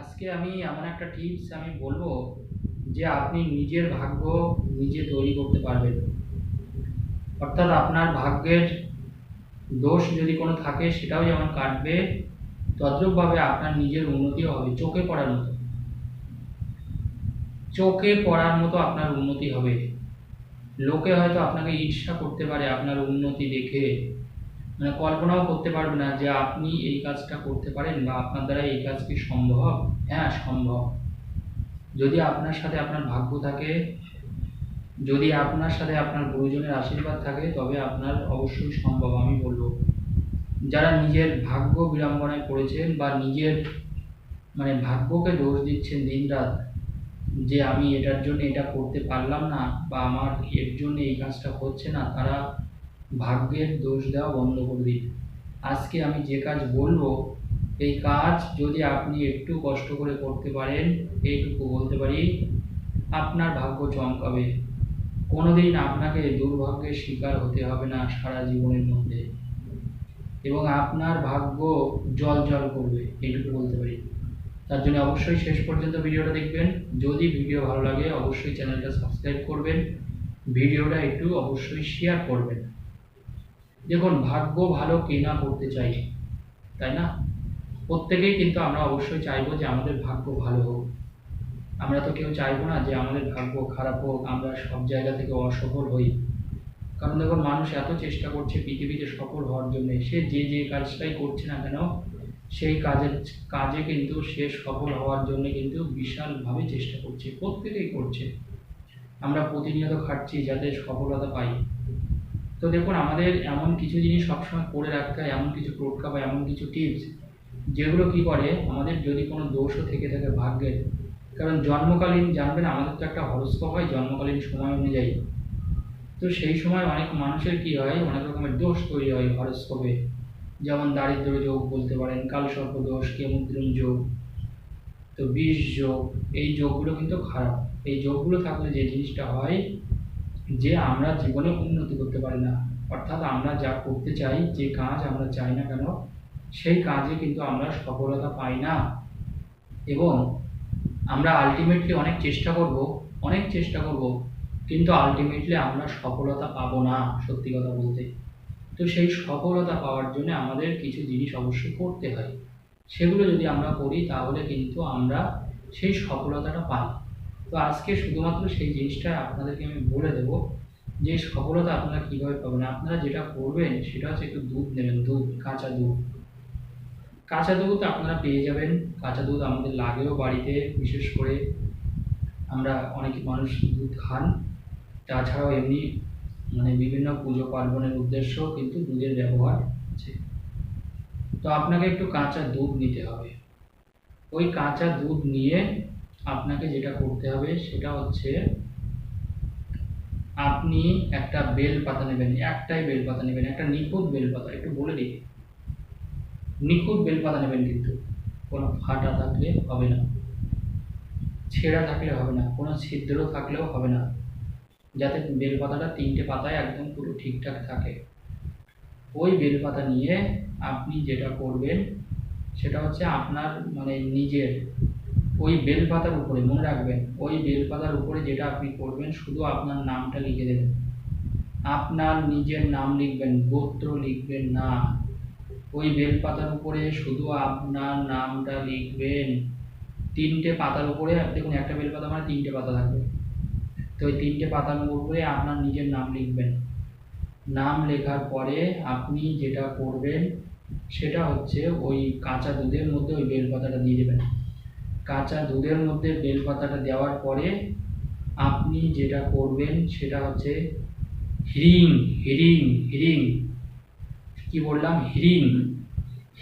আজকে আমি এমন একটা টিপস আমি বলব যে আপনি নিজের ভাগ্য নিজে তৈরি করতে পারবেন। অর্থাৎ আপনার ভাগ্যের দোষ যদি কোনো থাকে সেটাও যেমন কাটবে, তদ্রূপভাবে আপনার নিজের উন্নতিও হবে চোখে পড়ার মতো। চোখে পড়ার মতো আপনার উন্নতি হবে। লোকে হয়তো আপনাকে ঈর্ষা করতে পারে আপনার উন্নতি দেখে। মানে কল্পনাও করতে পারবে না যে আপনি এই কাজটা করতে পারেন বা আপনার দ্বারা এই কাজ কি সম্ভব? হ্যাঁ সম্ভব। যদি আপনার সাথে আপনার ভাগ্য থাকে, যদি আপনার সাথে আপনার গুরুজনের আশীর্বাদ থাকে, তবে আপনার অবশ্যই সম্ভব, আমি বলব। যারা নিজের ভাগ্য বিড়ম্বনায় পড়েছেন বা নিজের মানে ভাগ্যকে দোষ দিচ্ছেন দিনরাত, যে আমি এটার জন্য এটা করতে পারলাম না বা আমার এর জন্য এই কাজটা হচ্ছে না, তারা ভাগ্যের দোষ দেওয়া বন্ধ করে দিন। আজকে আমি যে কাজ বলব, এই কাজ যদি আপনি একটু কষ্ট করে করতে পারেন, এইটুকু বলতে পারি, আপনার ভাগ্য চমকাবে। কোনোদিন আপনাকে দুর্ভাগ্যের শিকার হতে হবে না সারা জীবনের মধ্যে। এবং আপনার ভাগ্য জল জল করবে, এইটুকু বলতে পারি। তার জন্য অবশ্যই শেষ পর্যন্ত ভিডিওটা দেখবেন। যদি ভিডিও ভালো লাগে, অবশ্যই চ্যানেলটা সাবস্ক্রাইব করবেন। ভিডিওটা একটু অবশ্যই শেয়ার করবেন। দেখুন, ভাগ্য ভালো কে না করতে চাই তাই না? প্রত্যেকেই কিন্তু আমরা অবশ্যই চাইব যে আমাদের ভাগ্য ভালো হোক। আমরা তো কেউ চাইব না যে আমাদের ভাগ্য খারাপ হোক, আমরা সব জায়গা থেকে অসফল হই। কারণ দেখুন, মানুষ এত চেষ্টা করছে পৃথিবীতে সফল হওয়ার জন্য, সে যে যে কাজটাই করছে না কেন, সেই কাজের কাজে কিন্তু সে সফল হওয়ার জন্য কিন্তু বিশালভাবে চেষ্টা করছে, প্রত্যেকেই করছে। আমরা প্রতিনিয়ত খাটছি যাতে সফলতা পাই। তো দেখুন, আমাদের এমন কিছু জিনিস সবসময় করে রাখতে হয়, এমন কিছু টোটকা বা এমন কিছু টিপস যেগুলো কি করে, আমাদের যদি কোনো দোষও থেকে থাকে ভাগ্যের। কারণ জন্মকালীন, জানবেন, আমাদের তো একটা হরস্কোপ হয়, জন্মকালীন সময় অনুযায়ী। তো সেই সময় অনেক মানুষের কি হয়, অনেক রকমের দোষ তৈরি হয় হরস্কোপে যেমন দারিদ্র যোগ বলতে পারেন, কালসর্প দোষ কেমুদ্রণ যোগ, তো বিষ যোগ, এই যোগগুলো কিন্তু খারাপ। এই যোগগুলো থাকলে যে জিনিসটা হয় যে আমরা জীবনে উন্নতি করতে পারি না। অর্থাৎ আমরা যা করতে চাই, যে কাজ আমরা চাই না কেন, সেই কাজে কিন্তু আমরা সফলতা পাই না। এবং আমরা আলটিমেটলি অনেক চেষ্টা করব, অনেক চেষ্টা করব, কিন্তু আলটিমেটলি আমরা সফলতা পাবো না, সত্যি কথা বলতে। তো সেই সফলতা পাওয়ার জন্য আমাদের কিছু জিনিস অবশ্যই করতে হয়। সেগুলো যদি আমরা করি, তাহলে কিন্তু আমরা সেই সফলতাটা পাই। তো আজকে শুধুমাত্র সেই জিনিসটা আপনাদেরকে আমি বলে দেবো, যে সফলতা আপনারা কীভাবে পাবেন। আপনারা যেটা করবেন সেটা হচ্ছে একটু দুধ নেবেন, দুধ, কাঁচা দুধ। কাঁচা দুধ আপনারা পেয়ে যাবেন। কাঁচা দুধ আমাদের লাগেও বাড়িতে, বিশেষ করে আমরা অনেক মানুষ দুধ খান। তাছাড়াও এমনি মানে বিভিন্ন পুজো পার্বণের উদ্দেশ্য কিন্তু দুধের ব্যবহার আছে। তো আপনাকে একটু কাঁচা দুধ নিতে হবে। ওই কাঁচা দুধ নিয়ে আপনাকে যেটা করতে হবে সেটা হচ্ছে আপনি একটা বেল পাতা নেবেন, একটাই বেল পাতা নেবেন, একটা নিখুঁত বেল পাতা, একটু বলে দিই। নিখুঁত বেল পাতা নেবেন কিন্তু, কোনো ফাটা থাকলে হবে না। ছেঁড়া থাকলে হবে না, কোনো ছিদ্র থাকলেও হবে না। যাতে বেল পাতাটা তিনটে পাতায় একদম পুরো ঠিকঠাক থাকে। ওই বেল পাতা নিয়ে আপনি যেটা করবেন, সেটা হচ্ছে আপনার মানে নিজের ওই বেলপাতার উপরে, মনে রাখবেন, ওই বেল পাতার উপরে যেটা আপনি করবেন, শুধু আপনার নামটা লিখে দেবেন। আপনার নিজের নাম লিখবেন, গোত্র লিখবেন না। ওই বেল পাতার উপরে শুধু আপনার নামটা লিখবেন। তিনটে পাতার উপরে দেখুন, একটা বেলপাতা মানে তিনটে পাতা থাকবে। তো ওই তিনটে পাতার উপরে আপনার নিজের নাম লিখবেন। নাম লেখার পরে আপনি যেটা করবেন, সেটা হচ্ছে ওই কাঁচা দুধের মধ্যে ওই বেল পাতাটা দিয়ে দেবেন। কাঁচা দুধের মধ্যে বেলপাতাটা দেওয়ার পরে আপনি যেটা করবেন সেটা হচ্ছে হিরিং হিরিং হিরিং। কি বললাম? হিরিং।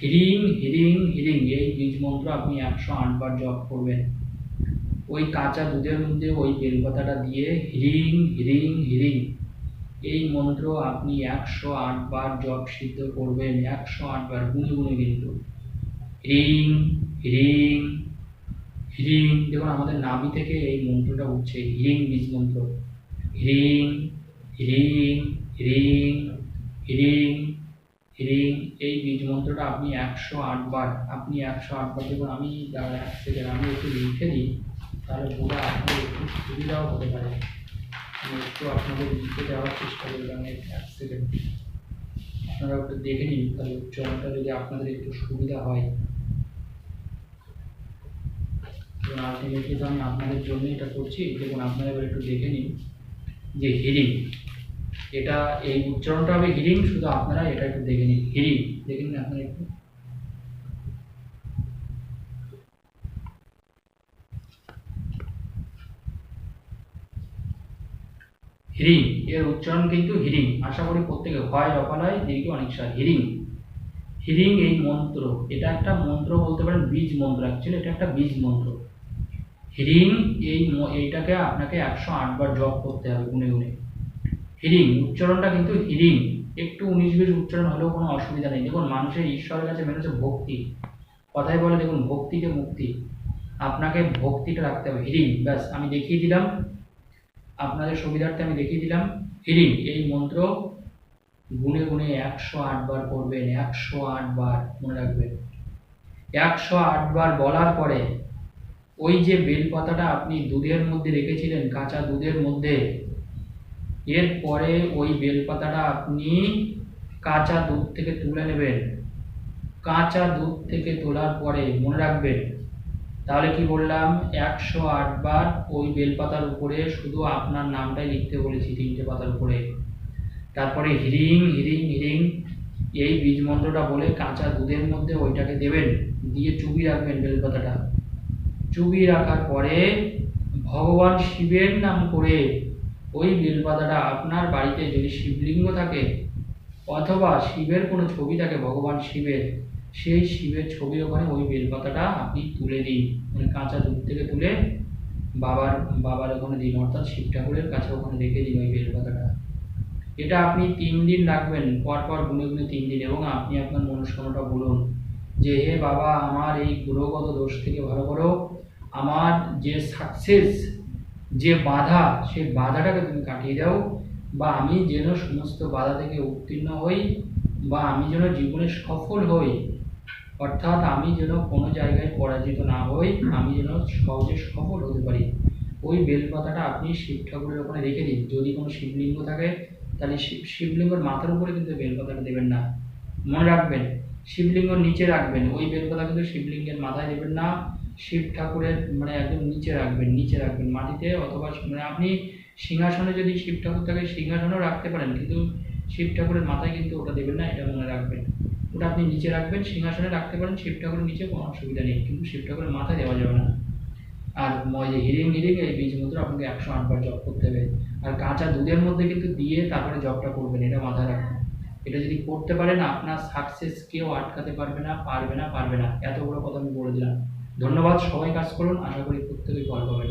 হিরিং হিরিং হিরিং। এই বীজ মন্ত্র আপনি একশো আটবার জপ করবেন। ওই কাঁচা দুধের মধ্যে ওই বেলপাতাটা দিয়ে হিরিং হিরিং হিরিং। এই মন্ত্র আপনি একশো আটবার জপ সিদ্ধ করবেন। একশো আটবার গুনে গুনে কিন্তু। হিরিং হিরিং হিরিং, দেখুন আমাদের নাভি থেকে এই মন্ত্রটা উঠছে, হিরিং বীজ মন্ত্র। হিরিং হিরিং হিরিং হিরিং হিরিং, এই বীজ মন্ত্রটা আপনি একশো আটবার আপনি একশো আটবার দেখুন আমি এক সেকেন্ড আমি একটু লিখে দিই, তাহলে বোঝা আপনাদের একটু সুবিধাও হতে পারে। আমি একটু আপনাদের লিখে দেওয়ার চেষ্টা করলাম এক সেকেন্ড আপনারা একটু দেখে নিন, তাহলে উচ্চারণটা যদি আপনাদের একটু সুবিধা হয়। এবং আলটিমেটলি তো আমি আপনাদের জন্য এটা করছি। দেখুন, আপনারা এবার একটু দেখে নিন যে হিরিং এটা এই উচ্চারণটা হবে হিরিং শুধু আপনারা এটা একটু দেখে নিন। হিরিং দেখে নিন আপনারা একটু। হিরিং এর উচ্চারণ কিন্তু হিরিং আশা করি প্রত্যেকে হয় রপালয় দীর্ঘ অনেকটা হিরিং হিরিং এই মন্ত্র। এটা একটা মন্ত্র বলতে পারেন, বীজ মন্ত্র। অ্যাকচুয়ালি এটা একটা বীজ মন্ত্র। হিরিং, এই এইটাকে আপনাকে একশো আটবার জপ করতে হবে গুনে গুনে। হিরিং, উচ্চারণটা কিন্তু হিরিং। একটু উনিশ বিশ উচ্চারণ হলেও কোনো অসুবিধা নেই। দেখুন, মানুষের ঈশ্বরের কাছে মেনে হচ্ছে ভক্তি। কথায় বলে, দেখুন ভক্তিকে মুক্তি। আপনাকে ভক্তিটা রাখতে হবে। হিরিং, ব্যাস, আমি দেখিয়ে দিলাম। আপনাদের সুবিধার্থে আমি দেখিয়ে দিলাম। হিরিং, এই মন্ত্র গুনে গুনে একশো আটবার করবেন, একশো আটবার মনে রাখবেন। একশো আটবার বলার পরে ওই যে বেল পাতাটা আপনি দুধের মধ্যে রেখেছিলেন, কাঁচা দুধের মধ্যে, এরপরে ওই বেলপাতাটা আপনি কাঁচা দুধ থেকে তুলে নেবেন। কাঁচা দুধ থেকে তোলার পরে মনে রাখবেন, তাহলে কি বললাম, একশো আটবার ওই বেলপাতার উপরে শুধু আপনার নামটাই লিখতে বলেছি তিনটে পাতার উপরে। তারপরে হিরিং হিরিং হিরিং, এই বীজ মন্ত্রটা বলে কাঁচা দুধের মধ্যে ওইটাকে দেবেন, দিয়ে চুবি রাখবেন বেলপাতাটা। চুবি রাখার পরে ভগবান শিবের নাম করে ওই বেলপাতাটা আপনার বাড়িতে যদি শিবলিঙ্গ থাকে অথবা শিবের কোনো ছবি থাকে ভগবান শিবের, সেই শিবের ছবি ওখানে ওই বেলপাতাটা আপনি তুলে দিন। মানে কাঁচা দুধ থেকে তুলে বাবার বাবার ওখানে দিন, অর্থাৎ শিব ঠাকুরের কাছে ওখানে রেখে দিন ওই বেলপাতাটা এটা আপনি তিন দিন রাখবেন পর পর গুনে গুনে তিন দিন, এবং আপনি আপনার মনস্কামনাটা বলুন যে, হে বাবা, আমার এই গ্রহগত দোষ থেকে ভালো করো আমার যে সাকসেস যে বাধা, সেই বাধাটাকে তুমি কাটিয়ে দাও বা আমি যেন সমস্ত বাধা থেকে উত্তীর্ণ হই বা আমি যেন জীবনে সফল হই, অর্থাৎ আমি যেন কোনো জায়গায় পরাজিত না হই, আমি যেন সহজে সফল হতে পারি। ওই বেলপাতাটা আপনি শিব ঠাকুরের ওখানে রেখে দিন। যদি কোনো শিবলিঙ্গ থাকে, তাহলে শিব শিবলিঙ্গর মাথার উপরে কিন্তু বেলপাতাটা দেবেন না। মনে রাখবেন, শিবলিঙ্গ নিচে রাখবেন। ওই বেলপাতা কিন্তু শিবলিঙ্গের মাথায় দেবেন না। শিব ঠাকুরের মানে একদম নিচে রাখবেন নিচে রাখবেন মাটিতে অথবা মানে আপনি সিংহাসনে যদি শিব ঠাকুর থাকে সিংহাসনেও রাখতে পারেন, কিন্তু শিব ঠাকুরের মাথায় কিন্তু ওটা দেবেন না, এটা মনে রাখবেন। ওটা আপনি নিচে রাখবেন, সিংহাসনে রাখতে পারেন, শিব ঠাকুরের নিচে কোনো অসুবিধা নেই, কিন্তু শিব ঠাকুরের মাথায় দেওয়া যাবে না। আর যে হিরিং হিরিং এই বীজ মন্ত্র আপনাকে একশো আটবার জপ করতে হবে। আর কাঁচা দুধের মধ্যে কিন্তু দিয়ে তারপরে জবটা করবেন, এটা মাথায় রাখবেন। এটা যদি করতে পারেন, আপনার সাকসেস কেউ আটকাতে পারবে না পারবে না পারবে না। এত বড় কথা আমি বলে দিলাম। ধন্যবাদ সবাই কাজ করুন আশা করি প্রত্যেকেই ফল পাবেন।